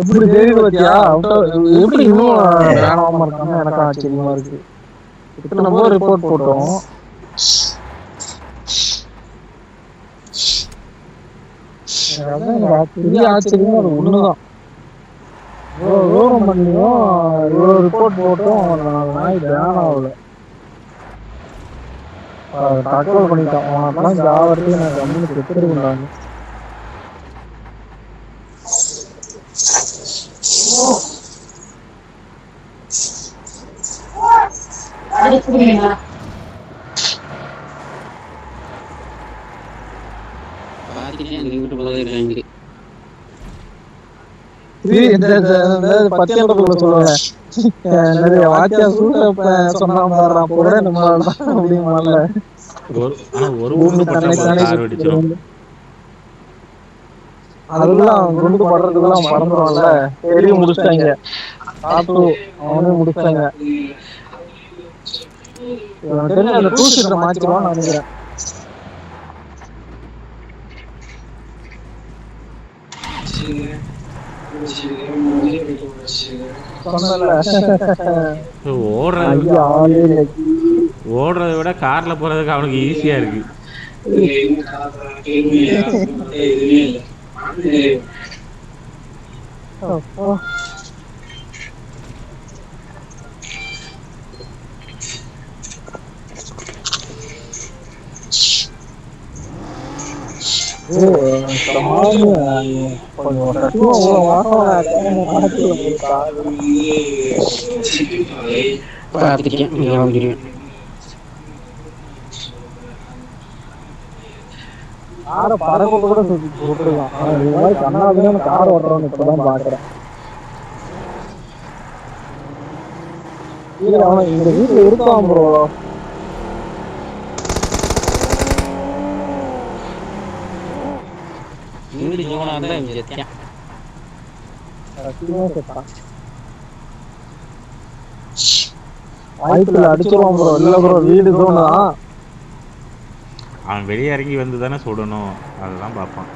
எப்படி தெரியுது பாத்தியா எப்படி இன்னும் வேணாம இருக்கான்னு எனக்கு ஆச்சரியமா இருக்கு. இத்தனை பேர் ரிப்போர்ட் போட்டோம்? பெரிய ஆச்சரியமா அது ஒண்ணுதான். இவ்வளவு தூரம் பண்ணியும் இவ்வளவு ரிப்போர்ட் போட்டும். அவன் நாய் பேன் ஆகல. தகவல் பண்ணிட்டான். அவனுக்குலாம் ஜாவரத்துக்கு நான் கம்முன்னு செத்துருவேன் வெடிச்சிடும் அதுக்கெல்லாம் அவன் குண்டு படுறதுக்கெல்லாம் பெரிய முடிச்சிட்டாங்க. அவனே முடிச்சிட்டாங்க. அந்த டூ சீட்டர் மாத்திடுவான்னு நினைக்கிறேன் சொன்னல ஓடுறது இல்லை. விட கார்ல போறதுக்கு அவனுக்கு ஈஸியா இருக்கு அப்பா. ஏய், வந்துடுவேன் காரை பறக்க கூட விட்டுருக்கான் மாதிரி கண்ணாபின்னு கார் ஓட்டுறோம்னு இப்பதான் பாக்குறேன் இல்ல அவன் இந்த வீட்டுல இருக்கான் ப்ரோ இருந்தா இவன் செத்தான் சத்தியமா செத்தான் வாய்ப்புல அடிச்சிருவான் ப்ரோ. இல்ல ப்ரோ வீடு தோணா அவன் வெளியே இறங்கி வந்து தானே சுடணும். அதெல்லாம் பார்ப்பான்.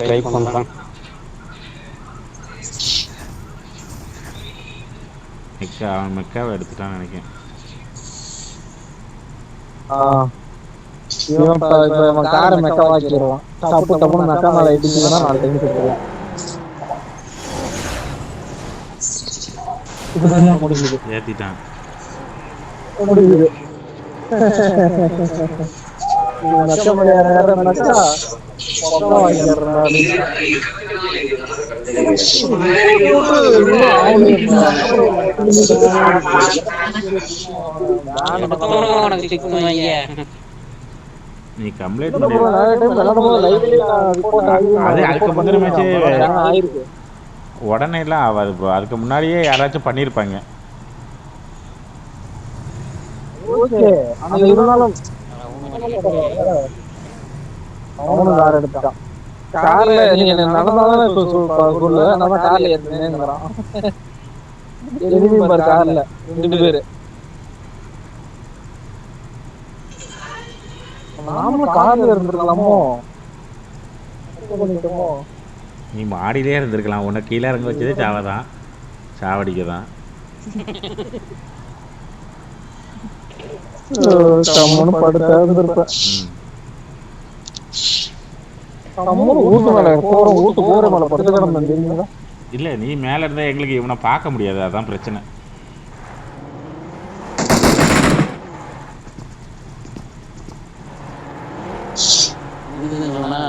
ட்ரை பண்றான் மெக்கா அவன் மெக்காவை எடுத்துட்டான்னு நினைக்கிறேன். இவன் இப்ப காரை மெக்க வாக்கிடுவான் தப்பு தப்புன்னு மெக்கா மேல இடிச்சுதுன்னா நாலு டைம் முடியுது ஏத்திட்டான். முடியுது நீ கம்ப்ளைண்ட் அது அதுக்கு முந்தின மேட்ச் உடனே எல்லாம் ஆகாது ப்ரோ அதுக்கு முன்னாடியே யாராச்சும் பண்ணிருப்பாங்க. ஓகே. இருந்தாலும் அவனும் வேற எடுத்துட்டான். கார்ல நீங்க நடந்தாதானே சொ- சொ- ப- சொல்லு நான் கார்ல ஏத்துனேங்கிறான் எதுவுமே பாரு கார்ல. ரெண்டு பேரு. நாமளும் கார்ல இருந்திருக்கலாமோ? நீ மாடியிலே இருந்திருக்கலாம். உன்னை கீழே இறங்க வச்சதே சாவதான். சாவடிக்க தான் படுத்தா இருந்திருப்பேன். இல்லை நீ மேலே இருந்தால் எங்களுக்கு இவனை பார்க்க முடியாது அதான் பிரச்சனை. இதுன்னா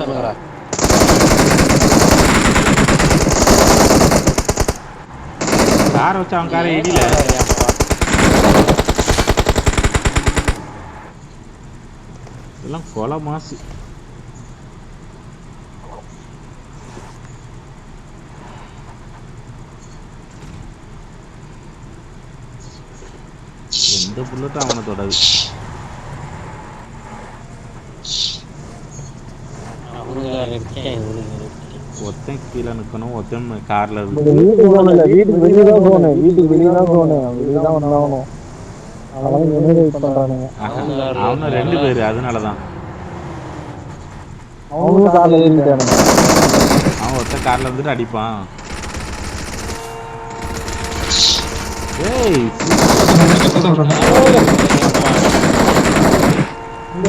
ஓட்டுறா காரை வச்சு அவன் காரை இடியில இதெல்லாம் கொலை மாசு எந்த புல்லட்டும் அவனை தொடாது அவனுங்க ஒருத்தன் கீழே நிற்கணும் ஒருத்தன் கார்ல வீட்டுக்கு வெளியே தான் வீட்டுக்கு வெளியே தான் வெளியே தான் வந்தாகணும். அவனும் ரெண்டு பேரு அதனாலதான் அவனும் கார்ல ஏறிட்டானுங்க அவன் ஒருத்தன் காரில் வந்துட்டு அடிப்பான் ஏய் இந்த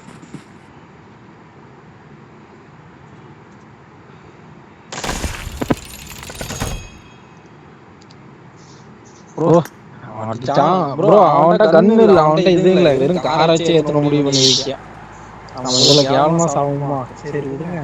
bro. அடிச்சான் bro அவன்கிட்ட கன் இல்ல அவன்கிட்ட இது இல்ல. வெறும் கார வச்சு ஏத்தணும் முடிவு பண்ணி வைக்க நம்ம இதுல கேவலமா சாவுமா. சரி விடுங்க.